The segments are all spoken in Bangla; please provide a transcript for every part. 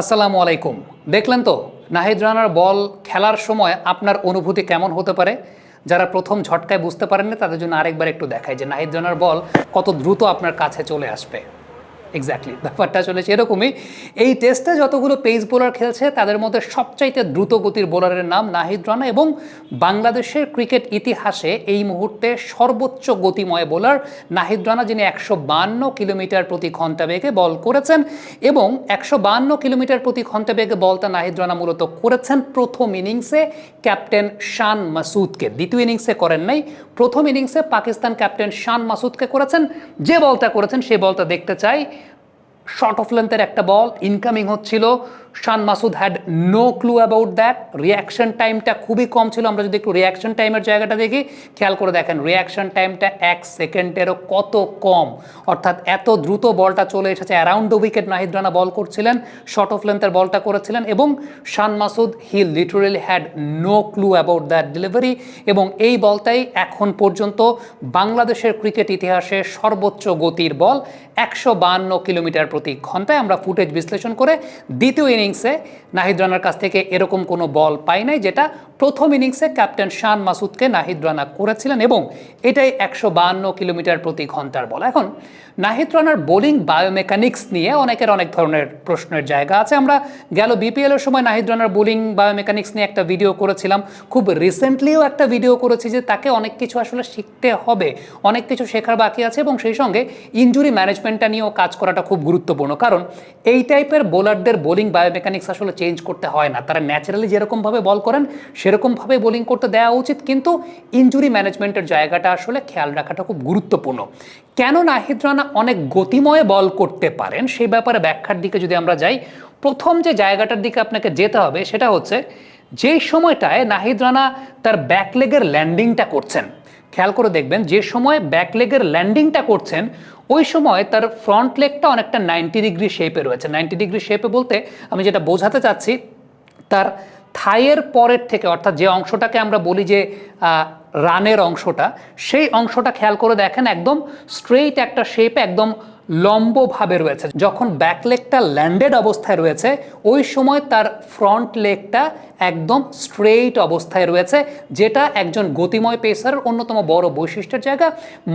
আসসালামু আলাইকুম। দেখলেন তো, নাহিদ রানার বল খেলার সময় আপনার অনুভূতি কেমন হতে পারে? যারা প্রথম ঝটকায় বুঝতে পারেননি, তাদের জন্য আরেকবার একটু দেখায় যে নাহিদ রানার বল কত দ্রুত আপনার কাছে চলে আসবে। এক্স্যাক্টলি ব্যাপারটা চলেছে এরকমই। এই টেস্টে যতগুলো পেস বোলার খেলছে, তাদের মধ্যে সবচাইতে দ্রুত গতির বোলারের নাম নাহিদ রানা এবং বাংলাদেশের ক্রিকেট ইতিহাসে এই মুহূর্তে সর্বোচ্চ গতিময় বোলার নাহিদ রানা, যিনি একশো বান্ন কিলোমিটার প্রতি ঘণ্টা বেগে বল করেছেন এবং একশো বান্ন কিলোমিটার প্রতি ঘণ্টা বেগে বলটা নাহিদ রানা মূলত করেছেন প্রথম ইনিংসে ক্যাপ্টেন শান মাসুদকে দ্বিতীয় ইনিংসে করেন নাই। প্রথম ইনিংসে পাকিস্তান ক্যাপ্টেন শান মাসুদকে করেছেন। যে বলটা করেছেন সেই বলটা দেখতে চাই। শর্ট অফ লেন্থের একটা বল ইনকামিং হচ্ছিল Shan Masood had no clue about that reaction টাইমটা খুবই কম ছিল। আমরা যদি একটু রিয়াকশন টাইমের জায়গাটা দেখি, খেয়াল করে দেখেন রিয়াকশন টাইমটা এক সেকেন্ডেরও কত কম। অর্থাৎ এত দ্রুত বলটা চলে এসেছে। Around the wicket Nahid Rana bowl করছিলেন শর্ট অফ লেন্থের বলটা করেছিলেন এবং Shan Masood he literally had no clue about that delivery এবং এই বলটাই এখন পর্যন্ত বাংলাদেশের ক্রিকেট ইতিহাসে সর্বোচ্চ গতির বল। একশো কিলোমিটার প্রতি ঘন্টায় আমরা ফুটেজ বিশ্লেষণ করে দ্বিতীয় ইনিংসে নাহিদ রানার কাছ থেকে এরকম কোনো বল পাই নাই, যেটা প্রথম ইনিংসে ক্যাপ্টেন শান মাসুদকে নাহিদ রানা করেছিলেন এবং এটাই একশো বাহান্ন কিলোমিটার প্রতি ঘণ্টার বল। এখন, নাহিদ রানার বোলিং বায়োমেকানিক্স নিয়ে অনেকের অনেক ধরনের প্রশ্নের জায়গা আছে। আমরা গেল বিপিএলের সময় নাহিদ রানার বোলিং বায়োমেকানিক্স নিয়ে একটা ভিডিও করেছিলাম। খুব রিসেন্টলিও একটা ভিডিও করেছি যে তাকে অনেক কিছু আসলে শিখতে হবে, অনেক কিছু শেখার বাকি আছে এবং সেই সঙ্গে ইঞ্জুরি ম্যানেজমেন্টটা নিয়েও কাজ করাটা খুব গুরুত্বপূর্ণ। কারণ, এই টাইপের বোলারদের বোলিং বায়োমেকানিক্স আসলে চেঞ্জ করতে হয় না। তারা ন্যাচারালি যেরকমভাবে বল করেন, সেরকমভাবে বোলিং করতে দেওয়া উচিত। কিন্তু ইঞ্জুরি ম্যানেজমেন্টের জায়গাটা আসলে খেয়াল রাখাটা খুব গুরুত্বপূর্ণ। কেন নাহিদ রানা অনেক গতিময় বল করতে পারেন, সেই ব্যাপারে ব্যাখ্যার দিকে যদি আমরা যাই, প্রথম যে জায়গাটার দিকে আপনাকে যেতে হবে সেটা হচ্ছে যেই সময়টায় নাহিদ রানা তার ব্যাকলেগের ল্যান্ডিংটা করছেন। খেয়াল করে দেখবেন, যে সময় ব্যাক লেগের ল্যান্ডিংটা করছেন, ওই সময় তার ফ্রন্ট লেগটা অনেকটা নাইনটি ডিগ্রি শেপে রয়েছে। নাইনটি ডিগ্রি শেপে বলতে আমি যেটা বোঝাতে চাচ্ছি, তার থাইয়ের পরের থেকে, অর্থাৎ যে অংশটাকে আমরা বলি যে রানের অংশটা, সেই অংশটা খেয়াল করে দেখেন, একদম স্ট্রেইট একটা শেপে একদম লম্বভাবে রয়েছে। যখন ব্যাক লেগটা ল্যান্ডেড অবস্থায় রয়েছে, ওই সময় তার ফ্রন্ট লেগটা একদম স্ট্রেইট অবস্থায় রয়েছে, যেটা একজন গতিময় পেসারের অন্যতম বড় বৈশিষ্ট্যের জায়গা।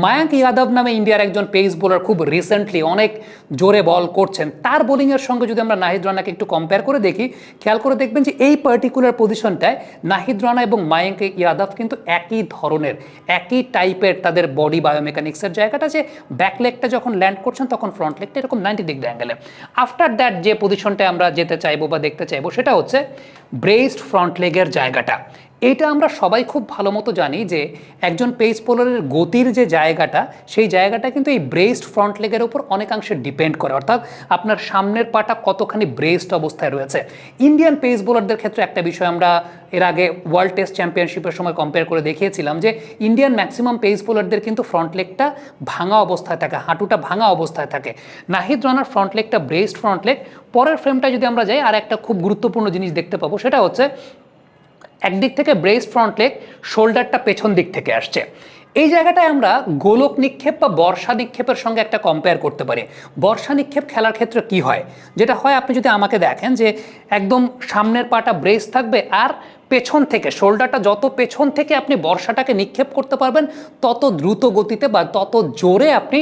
মায়াঙ্ক ইয়াদব নামে ইন্ডিয়ার একজন পেস বোলার খুব রিসেন্টলি অনেক জোরে বল করছেন। তার বোলিংয়ের সঙ্গে যদি আমরা নাহিদ রানাকে একটু কম্পেয়ার করে দেখি, খেয়াল করে দেখবেন যে এই পার্টিকুলার পজিশনটায় নাহিদ রানা এবং মায়াঙ্ক ইয়াদব কিন্তু একই ধরনের, একই টাইপের তাদের বডি বায়োমেকানিক্সের জায়গাটা যে ব্যাক লেগটা যখন ল্যান্ড করছেন, তখন ফ্রন্ট লেগটা এরকম নাইনটি ডিগ্রি অ্যাঙ্গেলে আফটার দ্যাট যে পজিশনটা আমরা যেতে চাইব বা দেখতে চাইব, সেটা হচ্ছে ব্রেস্ট ফ্রন্ট লেগের জায়গাটা। এটা আমরা সবাই খুব ভালো মতো জানি যে একজন পেস বোলারের গতির যে জায়গাটা, সেই জায়গাটা কিন্তু এই ব্রেসড ফ্রন্ট লেগের ওপর অনেকাংশে ডিপেন্ড করে। অর্থাৎ আপনার সামনের পাটা কতখানি ব্রেসড অবস্থায় রয়েছে। ইন্ডিয়ান পেস বোলারদের ক্ষেত্রে একটা বিষয় আমরা এর আগে ওয়ার্ল্ড টেস্ট চ্যাম্পিয়নশিপের সময় কম্পেয়ার করে দেখিয়েছিলাম যে ইন্ডিয়ান ম্যাক্সিমাম পেস বোলারদের কিন্তু ফ্রন্ট লেগটা ভাঙা অবস্থায় থাকে, হাঁটুটা ভাঙা অবস্থায় থাকে। নাহিদ রানার ফ্রন্ট লেগটা ব্রেসড ফ্রন্ট লেগ পরের ফ্রেমটা যদি আমরা যাই আর একটা খুব গুরুত্বপূর্ণ জিনিস দেখতে পাবো, সেটা হচ্ছে একদিক থেকে ব্রেস ফ্রন্ট লেগ শোল্ডারটা পেছন দিক থেকে আসছে। এই জায়গাটায় আমরা গোলক নিক্ষেপ বা বর্ষা নিক্ষেপের সঙ্গে একটা কম্পেয়ার করতে পারি। বর্ষা নিক্ষেপ খেলার ক্ষেত্রে কি হয়? যেটা হয়, আপনি যদি আমাকে দেখেন যে একদম সামনের পাটা ব্রেস থাকবে আর পেছন থেকে শোল্ডারটা যত পেছন থেকে আপনি বর্ষাটাকে নিক্ষেপ করতে পারবেন, তত দ্রুত গতিতে বা তত জোরে আপনি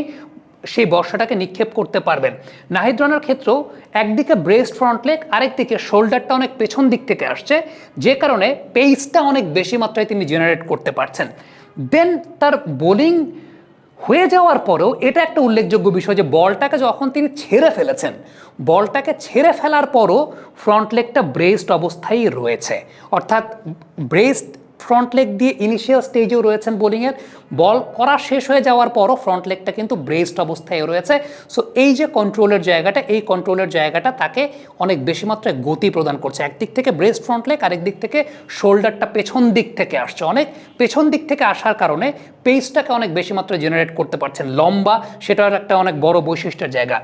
সেই বর্ষাটাকে নিক্ষেপ করতে পারবেন। নাহিদ রানার ক্ষেত্রেও একদিকে ব্রেস্ট ফ্রন্ট লেগ, আরেকদিকে শোল্ডারটা অনেক পেছন দিক থেকে আসছে, যে কারণে পেসটা অনেক বেশি মাত্রায় তিনি জেনারেট করতে পারছেন। দেন তার বোলিং হয়ে যাওয়ার পরেও এটা একটা উল্লেখযোগ্য বিষয় যে বলটাকে যখন তিনি ছেড়ে ফেলেছেন, বলটাকে ছেড়ে ফেলার পরও ফ্রন্ট লেগটা ব্রেস্ট অবস্থায় রয়েছে। অর্থাৎ ব্রেসড ফ্রন্ট লেগ দিয়ে ইনিশিয়াল স্টেজেও রয়েছেন বোলিংয়ের বল করা শেষ হয়ে যাওয়ার পরও ফ্রন্ট লেগটা কিন্তু ব্রেসড অবস্থায় রয়েছে। সো এই যে কন্ট্রোলের জায়গাটা, এই কন্ট্রোলের জায়গাটা তাকে অনেক বেশি মাত্রায় গতি প্রদান করছে। একদিক থেকে ব্রেস্ট ফ্রন্ট লেগ আরেক দিক থেকে শোল্ডারটা পেছন দিক থেকে আসছে। অনেক পেছন দিক থেকে আসার কারণে পেসটাকে অনেক বেশি মাত্রায় জেনারেট করতে পারছেন। লম্বা, সেটার একটা অনেক বড় বৈশিষ্ট্যের জায়গা।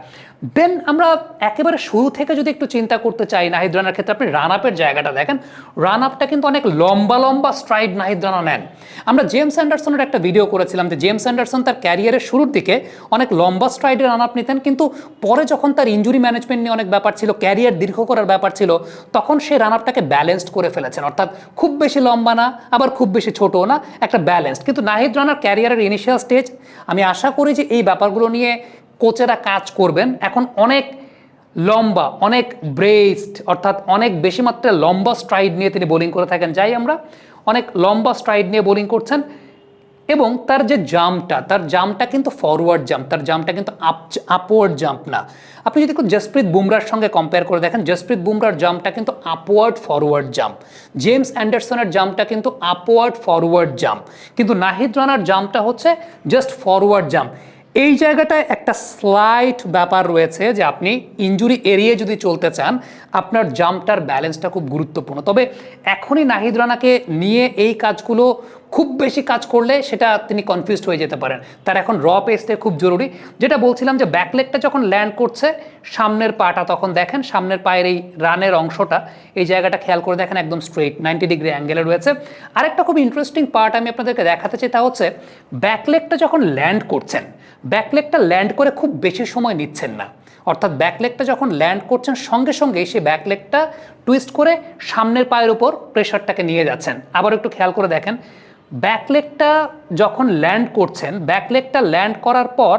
দেন আমরা একেবারে শুরু থেকে যদি একটু চিন্তা করতে চাই, নাহিদ রানার ক্ষেত্রে আপনি রান আপের জায়গাটা দেখেন। রান আপটা কিন্তু অনেক লম্বা লম্বা স্ট্রাইড নাহিদ রানা নেন। আমরা জেমস অ্যান্ডারসনের একটা ভিডিও করেছিলাম যে জেমস অ্যান্ডারসন তার ক্যারিয়ারের শুরুর দিকে অনেক লম্বা স্ট্রাইডে রান আপ নিতেন, কিন্তু পরে যখন তার ইঞ্জুরি ম্যানেজমেন্ট নিয়ে অনেক ব্যাপার ছিল, ক্যারিয়ার দীর্ঘ করার ব্যাপার ছিল, তখন সে রান আপটাকে ব্যালেন্সড করে ফেলেছেন। অর্থাৎ খুব বেশি লম্বা না, আবার খুব বেশি ছোটও না, একটা ব্যালেন্সড। কিন্তু নাহিদ রানার ক্যারিয়ারের ইনিশিয়াল স্টেজ আমি আশা করি যে এই ব্যাপারগুলো নিয়ে কোচেরা কাজ করবেন। এখন অনেক লম্বা, অনেক ব্রেসড, অর্থাৎ অনেক বেশি মাত্রায় লম্বা স্ট্রাইড নিয়ে তিনি বোলিং করে থাকেন। যাই আমরা, অনেক লম্বা স্ট্রাইড নিয়ে বোলিং করছেন এবং তার যে জাম্পটা তার জাম্পটা কিন্তু ফরওয়ার্ড জাম্প তার জাম্পটা কিন্তু আপ আপওয়ার্ড জাম্প না। আপনি যদি জসপ্রীত বুমরার সঙ্গে কম্পেয়ার করে দেখেন জসপ্রীত বুমরার জাম্পটা কিন্তু আপওয়ার্ড ফরওয়ার্ড জাম্প জেমস অ্যান্ডারসনের জাম্পটা কিন্তু আপওয়ার্ড ফরওয়ার্ড জাম্প কিন্তু নাহিদ রানার জাম্পটা হচ্ছে জাস্ট ফরওয়ার্ড জাম্প এই জায়গাটায় একটা স্লাইট ব্যাপার রয়েছে যে আপনি ইঞ্জুরি এড়িয়ে যদি চলতে চান, আপনার জাম্পটার ব্যালেন্সটা খুব গুরুত্বপূর্ণ। তবে এখনই নাহিদ রানাকে নিয়ে এই কাজগুলো খুব বেশি কাজ করলে সেটা তিনি কনফিউজড হয়ে যেতে পারেন। তার এখন র পেসটা খুব জরুরি। যেটা বলছিলাম যে ব্যাকলেগটা যখন ল্যান্ড করছে, সামনের পাটা তখন দেখেন, সামনের পায়ের এই রানের অংশটা, এই জায়গাটা খেয়াল করে দেখেন একদম স্ট্রেট নাইনটি ডিগ্রি অ্যাঙ্গেলে রয়েছে। আরেকটা খুব ইন্টারেস্টিং পার্ট আমি আপনাদেরকে দেখাতে চাই তা হচ্ছে ব্যাকলেগটা যখন ল্যান্ড করছেন ব্যাকলেগটা ল্যান্ড করে খুব বেশি সময় নিচ্ছেন না। অর্থাৎ ব্যাকলেগটা যখন ল্যান্ড করছেন, সঙ্গে সঙ্গে সেই ব্যাকলেগটা টুইস্ট করে সামনের পায়ের উপর প্রেশারটাকে নিয়ে যাচ্ছেন। আবার একটু খেয়াল করে দেখেন ব্যাকলেগটা যখন ল্যান্ড করছেন, ব্যাকলেগটা ল্যান্ড করার পর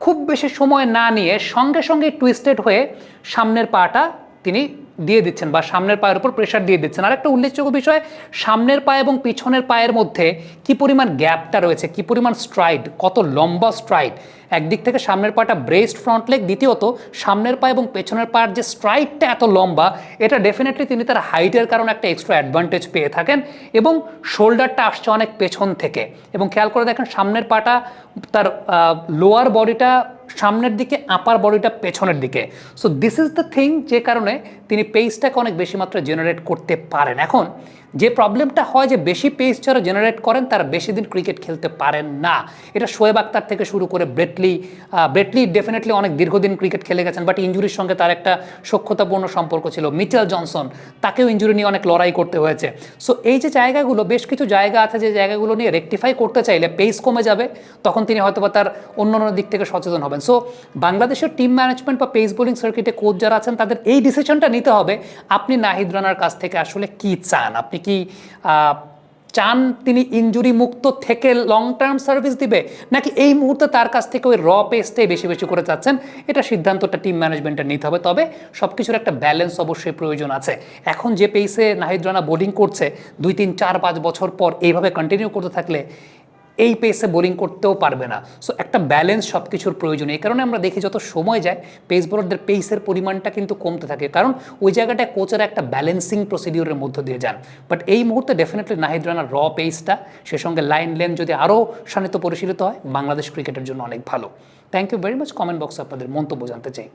খুব বেশি সময় না নিয়ে সঙ্গে সঙ্গে টুইস্টেড হয়ে সামনের পাটা তিনি দিয়ে দিচ্ছেন বা সামনের পায়ের উপর প্রেশার দিয়ে দিচ্ছেন। আর একটা উল্লেখযোগ্য বিষয়, সামনের পায়ে এবং পিছনের পায়ের মধ্যে কি পরিমাণ গ্যাপটা রয়েছে, কি পরিমাণ স্ট্রাইড কত লম্বা স্ট্রাইড একদিক থেকে সামনের পাটা ব্রেস্ট ফ্রন্ট লেগ দ্বিতীয়ত সামনের পা এবং পেছনের পায়ের যে স্ট্রাইডটা এত লম্বা, এটা ডেফিনেটলি তিনি তার হাইটের কারণে একটা এক্সট্রা অ্যাডভান্টেজ পেয়ে থাকেন এবং শোল্ডারটা আসছে অনেক পেছন থেকে। এবং খেয়াল করে দেখেন সামনের পাটা তার লোয়ার বডিটা সামনের দিকে আপার বডিটা পেছনের দিকে। So this is the thing যে কারণে তিনি পেসটাকে অনেক বেশি মাত্রায় জেনারেট করতে পারেন। এখন, যে প্রবলেমটা হয় যে বেশি পেস যারা জেনারেট করেন, তারা বেশি দিন ক্রিকেট খেলতে পারেন না। এটা শোয়েব আক্তার থেকে শুরু করে ব্রেটলি ব্রেটলি ডেফিনেটলি অনেক দীর্ঘদিন ক্রিকেট খেলে গেছেন বাট ইঞ্জুরির সঙ্গে তার একটা সক্ষতাপূর্ণ সম্পর্ক ছিল। মিচেল জনসন, তাকেও ইঞ্জুরি নিয়ে অনেক লড়াই করতে হয়েছে। সো এই যে জায়গাগুলো, বেশ কিছু জায়গা আছে যে জায়গাগুলো নিয়ে রেকটিফাই করতে চাইলে পেস কমে যাবে, তখন তিনি হয়তোবা তার অন্য অন্য দিক থেকে সচেতন হবেন সো বাংলাদেশের টিম ম্যানেজমেন্ট বা পেস বোলিং সার্কিটে কোচ যারা আছেন, তাদের এই ডিসিশনটা নিতে হবে, আপনি নাহিদ রানার কাছ থেকে আসলে কি চান? আপনি কি চান তিনি ইঞ্জুরি মুক্ত থেকে লং টার্ম সার্ভিস দিবে, নাকি এই মুহূর্তে তার কাছ থেকে ওই র পেসটাই বেশি বেশি করে চাচ্ছেন এটা সিদ্ধান্তটা টিম ম্যানেজমেন্টের নিতে হবে। তবে সব কিছুর একটা ব্যালেন্স অবশ্যই প্রয়োজন আছে। এখন যে পেসে নাহিদ রানা বোলিং করছে, দুই, তিন, চার, পাঁচ বছর পর এইভাবে কন্টিনিউ করতে থাকলে এই পেসে বোলিং করতেও পারবে না। সো একটা ব্যালেন্স সব কিছুর প্রয়োজন। এই কারণে আমরা দেখি যত সময় যায় পেস বোলারদের পেসের পরিমাণটা কিন্তু কমতে থাকে। কারণ ওই জায়গাটায় কোচেরা একটা ব্যালেন্সিং প্রসিডিউরের মধ্য দিয়ে যান। বাট এই মুহূর্তে ডেফিনেটলি নাহিদ রানার র পেসটা সে সঙ্গে লাইন লেন যদি আরও শানিত পরিশীলিত হয়, বাংলাদেশ ক্রিকেটের জন্য অনেক ভালো। Thank you very much comment বক্সে আপনাদের মন্তব্য জানতে চাই।